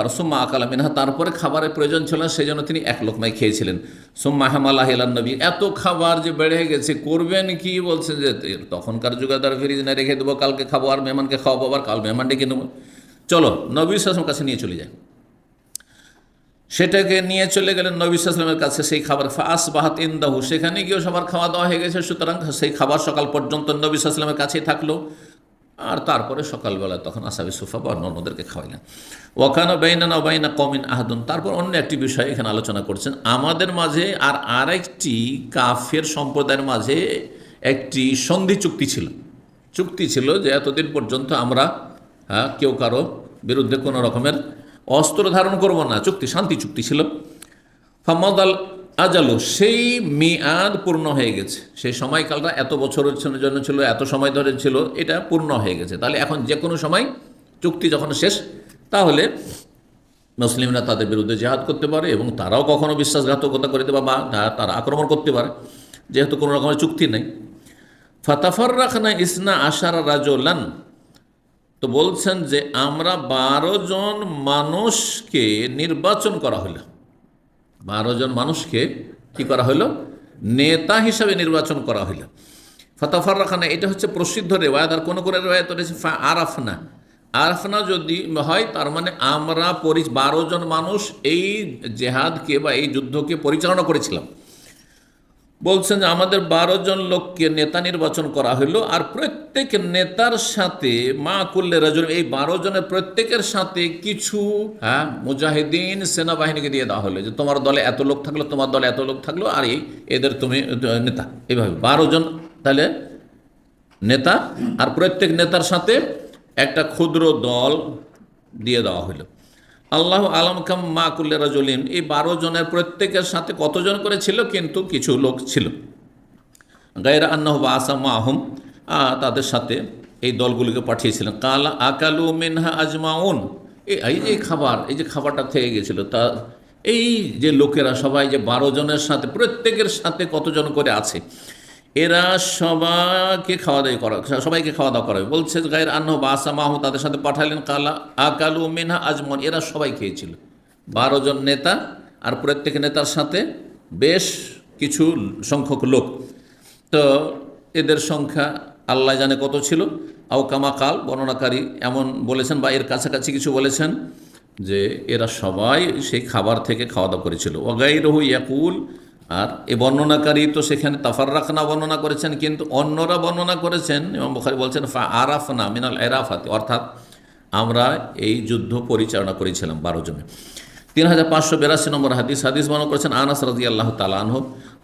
আর সুম্মা আকালা মিনহা, তারপরে খাবারের প্রয়োজন ছিল না সেই জন্য তিনি এক লোকমাই খেয়েছিলেন। সুম্মা হামালাহ নবী, এত খাবার যে বেড়ে গেছে, করবেন কি বলছেন যে, তখনকার যুগাদার ফ্রিজ না রেখে দেবো, কালকে খাব, আর মেহমানকে খাওয়াবো, আবার কাল মেহমান ডেকে নেব। চলো, নবী শাসন কাছে নিয়ে চলে যায় সেটাকে নিয়ে চলে গেলেন নবী সালামের কাছে, সেই খাবার ফাস বাহাত ইন্দাহু, সেখানে গিয়েও সবার খাওয়া দাওয়া হয়ে গেছে, সুতরাং সেই খাবার সকাল পর্যন্ত নবী সালামের কাছেই থাকল। আর তারপরে সকালবেলা তখন আসাবি সুফা বা অন্যদেরকে খাওয়াইলেন। ওখানে বাইনা না বাইনা কমিন আহাদুন। তারপর অন্য একটি বিষয় এখানে আলোচনা করছেন। আমাদের মাঝে আর আরেকটি কাফের সম্প্রদায়ের মাঝে একটি সন্ধি চুক্তি ছিল। চুক্তি ছিল যে এতদিন পর্যন্ত আমরা হ্যাঁ কেউ কারও বিরুদ্ধে কোনো রকমের অস্ত্র ধারণ করব না। চুক্তি, শান্তি চুক্তি ছিল। আল আজালু, সেই মেয়াদ পূর্ণ হয়ে গেছে। সেই সময়কালটা এত বছরের জন্য ছিল, এত সময় ধরে ছিল, এটা পূর্ণ হয়ে গেছে। তাহলে এখন যে কোনো সময় চুক্তি যখন শেষ, তাহলে মুসলিমরা তাদের বিরুদ্ধে জেহাদ করতে পারে এবং তারাও কখনো বিশ্বাসঘাতকতা করে দেবে বা তারা আক্রমণ করতে পারে, যেহেতু কোনো রকমের চুক্তি নেই। ফাতাফার রাখনা ইসনা আশারা রাজলান, তো বলছেন যে, আমরা বারো জন মানুষকে নির্বাচন করা হলো। বারো জন মানুষকে কি করা হলো নেতা হিসাবে নির্বাচন করা হলো ফতাফার রাখানা এটা হচ্ছে প্রসিদ্ধ রেওয়ায়ত, আর কোনো কোনো রেওয়ায়ত রয়েছে? ফা আরাফনা। আরাফনা যদি হয়, তার মানে আমরা পরি, বারো জন মানুষ এই জেহাদকে বা এই যুদ্ধকে পরিচালনা করেছিলাম। বলছেন যে আমাদের বারো জন লোককে নেতা নির্বাচন করা হলো আর প্রত্যেক নেতার সাথে মা কুল্লে রাজুল, এই বারো জনের প্রত্যেকের সাথে কিছু হ্যাঁ মুজাহিদিন সেনাবাহিনীকে দিয়ে দেওয়া হলো যে তোমার দলে এত লোক থাকল, তোমার দলে এত লোক থাকল আর এই এদের তুমি নেতা। এইভাবে বারো জন তাহলে নেতা আর প্রত্যেক নেতার সাথে একটা ক্ষুদ্র দল দিয়ে দেওয়া হলো আল্লাহ আলম কাম মা কুল্লে রাজলিম এই বারো জনের প্রত্যেকের সাথে কতজন করে ছিল? কিন্তু কিছু লোক ছিল। গায়রা আন্নাহ বা আসাম আহম তাদের সাথে এই দলগুলিকে পাঠিয়েছিলেন। কালা আকালু মিনহা আজমাউন। এই যে খাবার, এই যে খাবারটা থেকে গেছিল, তা, এই যে লোকেরা সবাই যে বারো জনের সাথে, প্রত্যেকের সাথে কতজন করে আছে? এরা সবাইকে খাওয়া দাওয়া করা, সবাইকে খাওয়া দাওয়া করাবে বলছে গায়ের আন্ন বাসা মাহু তাদের সাথে পাঠালেন, কালা আকালু মিনহা আজমন। এরা সবাই খেয়েছিল। বারো জন নেতা আর প্রত্যেক নেতার সাথে বেশ কিছু সংখ্যক লোক। তো এদের সংখ্যা আল্লাহ জানে কত ছিল। আও কামাকাল বর্ণনাকারী এমন বলেছেন বা এর কাছাকাছি কিছু বলেছেন যে, এরা সবাই সেই খাবার থেকে খাওয়া দাওয়া করেছিল। ওগাই রহু ইয়াকুল আর এ বর্ণনাকারী তো সেখানে তাফার রাখনা বর্ণনা করেছেন, কিন্তু অন্যরা বর্ণনা করেছেন। এবং বখারি বলছেন, ফা আরাফনা মিনাল এরাফাতে, অর্থাৎ আমরা এই যুদ্ধ পরিচালনা করেছিলাম বারো জনে। তিন হাজার পাঁচশো বিরাশি নম্বর হাদিস হাদিস বর্ণনা করেছেন আনাস রাজি আল্লাহ তালাহ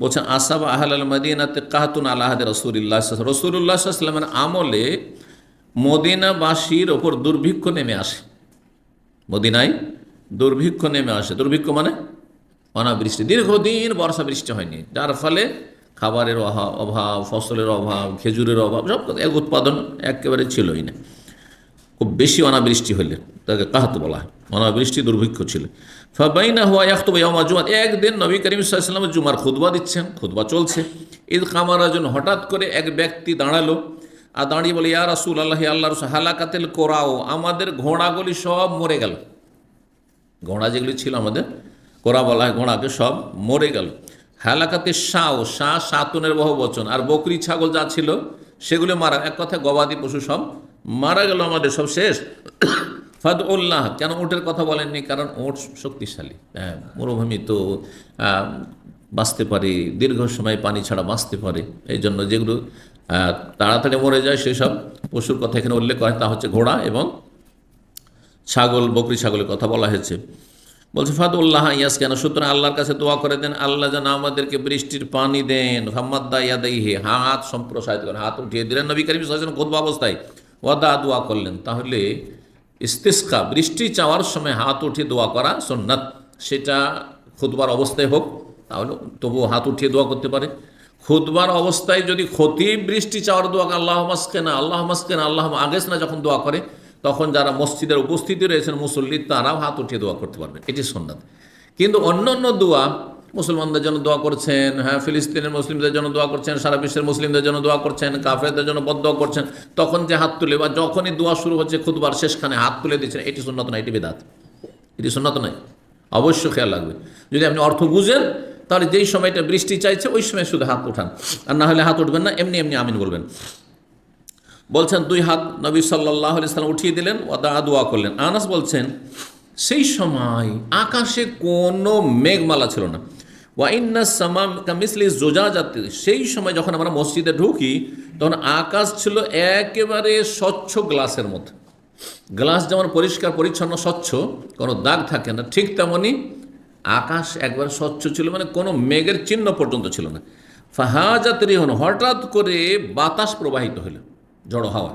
বলছেন, আসাব আহল আল মদিনাতে কাহাতুন আল্লাহ রসুল্লাহ রসুল্লাহ সাল্লামের আমলে মদিনাবাসীর ওপর দুর্ভিক্ষ নেমে আসে। মদিনায় দুর্ভিক্ষ নেমে আসে। দুর্ভিক্ষ মানে অনাবৃষ্টি, দীর্ঘদিন বর্ষা বৃষ্টি হয়নি। যার ফলে খাবারের অভাব অভাব, ফসলের অভাব, খেজুরের অভাব, সব এক উৎপাদন একেবারে ছিলই না। খুব বেশি অনাবৃষ্টি হলে তাকে কাহাত বলা হয়। অনাবৃষ্টি দুর্ভিক্ষ ছিল। ফাবাইনা হুয়া ইয়াখতুব ইয়ামা জুমা একদিন নবী করিম সাল্লাম জুমার খুতবা দিচ্ছেন, খুতবা চলছে। ঈদ কামারাজন হঠাৎ করে এক ব্যক্তি দাঁড়াল আর দাঁড়িয়ে বলে, ইয়া রাসুল আল্লাহ আল্লাহ রসুল, হালাকাতেল কোরাও, আমাদের ঘোড়াগুলি সব মরে গেল। ঘোড়া যেগুলি ছিল আমাদের কোরা বলা হয় ঘোড়াকে সব মরে গেল। হালাকাতে শাও শাহ সাতুনের বহু বচন। আর বকরি ছাগল যা ছিল, সেগুলো মারা এক কথায় গবাদি পশু সব মারা গেল, আমাদের সব শেষ। ফাদ উল্লাহ কেন ওটের কথা বলেননি? কারণ ওট শক্তিশালী। হ্যাঁ মরুভূমি তো বাঁচতে পারে, দীর্ঘ সময় পানি ছাড়া বাঁচতে পারে। এই জন্য যেগুলো তাড়াতাড়ি মরে যায় সেসব পশুর কথা এখানে উল্লেখ করা তা হচ্ছে ঘোড়া এবং ছাগল, বকরি ছাগলের কথা বলা হয়েছে। বলছে ফাদুল্লাহ ইয়াস কেন? সুতরাং আল্লাহর কাছে দোয়া করে দেন, আল্লাহ যেন আমাদেরকে বৃষ্টির পানি দেন। হাম্মাদ্দা ইয়াদাই হে হাত সম্প্রসারিত করেন, হাত উঠিয়ে দিলেন। নবী করিম সাল্লাম অবস্থায় ওয়াদা দোয়া করলেন। তাহলে ইস্তিস্কা, বৃষ্টি চাওয়ার সময় হাত উঠিয়ে দোয়া করা সুন্নাত। সেটা খুদবার অবস্থায় হোক, তাহলে তবুও হাত উঠিয়ে দোয়া করতে পারে। খুদবার অবস্থায় যদি ক্ষতি, বৃষ্টি চাওয়ার দোয়া আল্লাহ মাসকেনা আল্লাহ মাসকেনা, আল্লাহ আগেস না যখন দোয়া করে তখন যারা মসজিদের উপস্থিতি রয়েছেন মুসল্লি, তারাও হাত উঠিয়ে দোয়া করতে পারবেন এটি সন্ন্যাত কিন্তু অন্য অন্য দোয়া, মুসলমানদের জন্য দোয়া করছেন হ্যাঁ ফিলিস্তিনের মুসলিমদের জন্য দোয়া করছেন, সারা বিশ্বের মুসলিমদের জন্য দোয়া করছেন, কাফেরদের জন্য বদোয়া করছেন, তখন যে হাত তুলে, বা যখনই দোয়া শুরু হচ্ছে খুদবার শেষখানে হাত তুলে দিচ্ছেন, এটি সুন্নত না এটি বেদাত। এটি শোনাতো নাই অবশ্য খেয়াল লাগবে যদি আপনি অর্থ বুঝেন, তাহলে যেই সময়টা বৃষ্টি চাইছে, ওই সময় শুধু হাত উঠান। আর না হলে হাত উঠবেন না, এমনি এমনি আমিন বলবেন। বলছেন, দুই হাত নবী সাল্লাহ সাল্লাম উঠিয়ে দিলেন ও দা দোয়া করলেন। আনাস বলছেন, সেই সময় আকাশে কোনো মেঘমালা ছিল না। সামাম সেই সময় যখন আমরা মসজিদে ঢুকি, তখন আকাশ ছিল একেবারে স্বচ্ছ গ্লাসের মতো গ্লাস যেমন পরিষ্কার, পরিচ্ছন্ন, স্বচ্ছ, কোনো দাগ থাকে না, ঠিক তেমনই আকাশ একবার স্বচ্ছ ছিল মানে কোনো মেঘের চিহ্ন পর্যন্ত ছিল না। ফাহাজাত রিহন, হঠাৎ করে বাতাস প্রবাহিত হলো। ঝড়ো হাওয়া।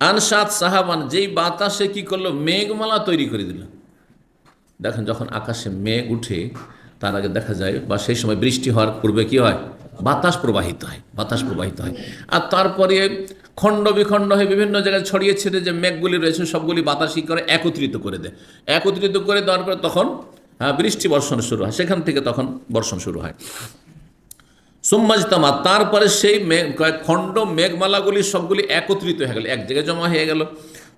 আনসাদ সাহাবান যেই বাতাসে কি করল? মেঘমালা তৈরি করে দিল। দেখেন যখন আকাশে মেঘ উঠে তার আগে দেখা যায় বা সেই সময় বৃষ্টি হওয়ার পূর্বে কি হয়? বাতাস প্রবাহিত হয় বাতাস প্রবাহিত হয়। আর তারপরে খণ্ড বিখণ্ড হয়ে বিভিন্ন জায়গায় ছড়িয়ে ছিটে যে মেঘগুলি রয়েছে সবগুলি বাতাসই করে একত্রিত করে দেয়। একত্রিত করে দেওয়ার পরে তখন হ্যাঁ, বৃষ্টি বর্ষণ শুরু হয়। সেখান থেকে তখন বর্ষণ শুরু হয়। সুম্মাজতামা, তারপরে সেই খণ্ড মেঘমালাগুলি সবগুলি একত্রিত হয়ে গেল, এক জায়গায় জমা হয়ে গেল।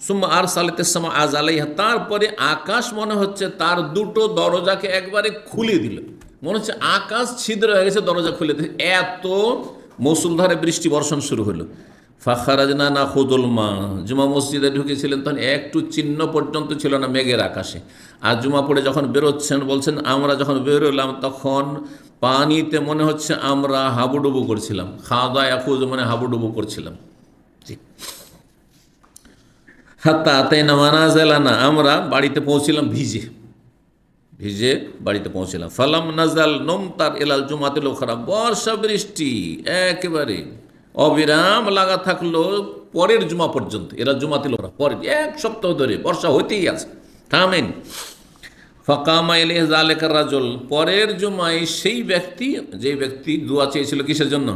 সুম্মা আর সালেতের সময় আজ আলাইহা, তারপরে আকাশ মনে হচ্ছে তার দুটো দরজাকে একবারে খুলে দিল। মনে হচ্ছে আকাশ ছিদ্র হয়ে গেছে, দরজা খুলে দিল। এত মৌসুলধারে বৃষ্টি বর্ষণ শুরু হলো। ফাখারাজনা না মা, জুমা মসজিদে ঢুকেছিলেন তখন একটু চিহ্ন পর্যন্ত ছিল না মেঘের আকাশে। আর জুমা পড়ে যখন বেরোচ্ছেন, বলছেন, আমরা যখন বেরোলাম তখন পানিতে মনে হচ্ছে আমরা হাবুডুবু করছিলাম। খাওয়া দাওয়া একুজ মানে হাবুডুবু করছিলাম। না আমরা বাড়িতে পৌঁছিলাম ভিজে। ভিজে বাড়িতে পৌঁছিলাম। ফালাম নাজাল নোমতার এলাল জুমাতিল খারাপ বর্ষা, বৃষ্টি, একেবারে অবিরাম লাগা থাকল পরের জুমা পর্যন্ত। এরা জুমাতিল পরের এক সপ্তাহ ধরে বর্ষা হইতেই আছে। থামেন। ফকামা এলে জালেকার রাজল। পরের জুমায় সেই ব্যক্তি যে ব্যক্তি দোয়া চেয়েছিল কিসের জন্য?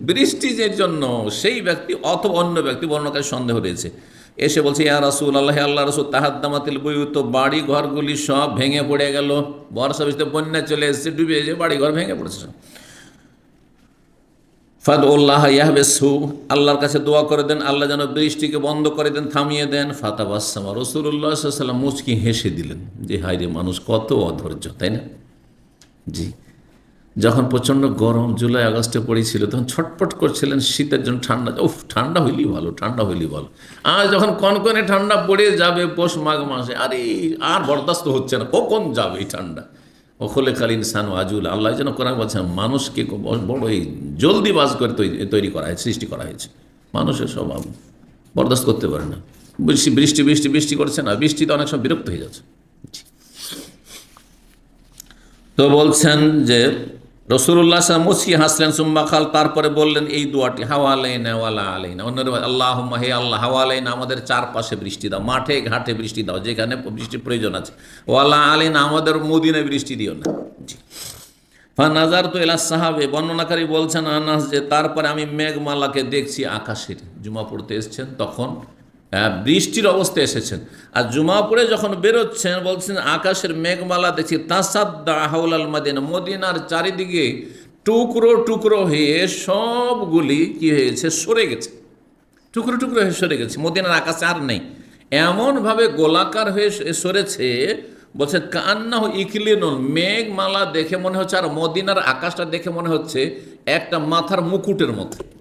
বৃষ্টি যে জন্য, সেই ব্যক্তি অথবা অন্য ব্যক্তি বর্ণকার সন্দেহ রয়েছে। এসে বলছে, ইয়া রাসুল আল্লাহ আল্লাহ রসুল, তাহাদ্দামাতিল বইউত বাড়ি ঘরগুলি সব ভেঙে পড়ে গেল। বর্ষা বৃষ্টিতে বন্যা চলে এসেছে, ডুবে যে বাড়ি ঘর ভেঙে পড়েছে সব ফাদউল্লাহ ইয়াহবেসু আল্লাহর কাছে দোয়া করে দেন, আল্লাহ যেন বৃষ্টিকে বন্ধ করে দেন, থামিয়ে দেন। ফাতাবাসামা রসুল্লাহ সাল্লাম মুচকি হেসে দিলেন যে হাই রে মানুষ, কত অধৈর্য, তাই না? জি। যখন প্রচণ্ড গরম জুলাই, আগস্টে পড়েছিল, তখন ছটপট করছিলেন, শীতের জন্য ঠান্ডা, উফ, ঠান্ডা হইলেই ভালো, ঠান্ডা হইলেই ভালো। আর যখন কনকনে ঠান্ডা পড়ে যাবে, পৌষ মাঘ মাসে, আরে, আর বরদাস্ত হচ্ছে না, কখন যাবে এই ঠান্ডা? ওখলে কালীন সানু আজুল, আল্লাহ যেন কোরআন বলছেন, মানুষকে বড় এই জলদি বাজ করে তৈরি তৈরি করা হয়েছে, সৃষ্টি করা হয়েছে। মানুষের স্বভাব বরদাস্ত করতে পারে না। বৃষ্টি বৃষ্টি বৃষ্টি বৃষ্টি করছে না বৃষ্টিতে অনেক সময় বিরক্ত হয়ে যাচ্ছে। তো বলছেন যে রসুল্লাহ সাহেব মুসকি হাসলেন, সুম্মা খাল, তারপরে বললেন, এই দোয়াটি হাওয়া ওয়ালা আলাইনা। অন্যের আল্লাহ হে আল্লাহ হাওয়া আলাইনা আমাদের চারপাশে বৃষ্টি দাও, মাঠে ঘাটে বৃষ্টি দাও, যেখানে বৃষ্টির প্রয়োজন আছে। ওয়ালা আলাইনা, আমাদের মদিনে বৃষ্টি দিও না। জি। ফানাজার তো এলা সাহাবে, বর্ণনাকারী বলছেন, আনাস, যে তারপরে আমি মেঘমালাকে দেখছি আকাশের, জুমা পড়তে এসছেন, তখন বৃষ্টির অবস্থায় এসেছেন। আর জুমা পড়ে যখন বেরোচ্ছেন, বলছেন, আকাশের মেঘমালা দেখছি তাসাদ্দা হাউলাল মদিনা, মদিনার চারিদিকে টুকরো টুকরো হয়ে সবগুলি কি হয়েছে? সরে গেছে। টুকরো টুকরো হয়ে সরে গেছে। মদিনার আকাশে আর নেই। এমনভাবে গোলাকার হয়ে সরেছে, বলছে কান্না ইকলিনুল, মেঘমালা দেখে মনে হচ্ছে, আর মদিনার আকাশটা দেখে মনে হচ্ছে একটা মাথার মুকুটের মতো।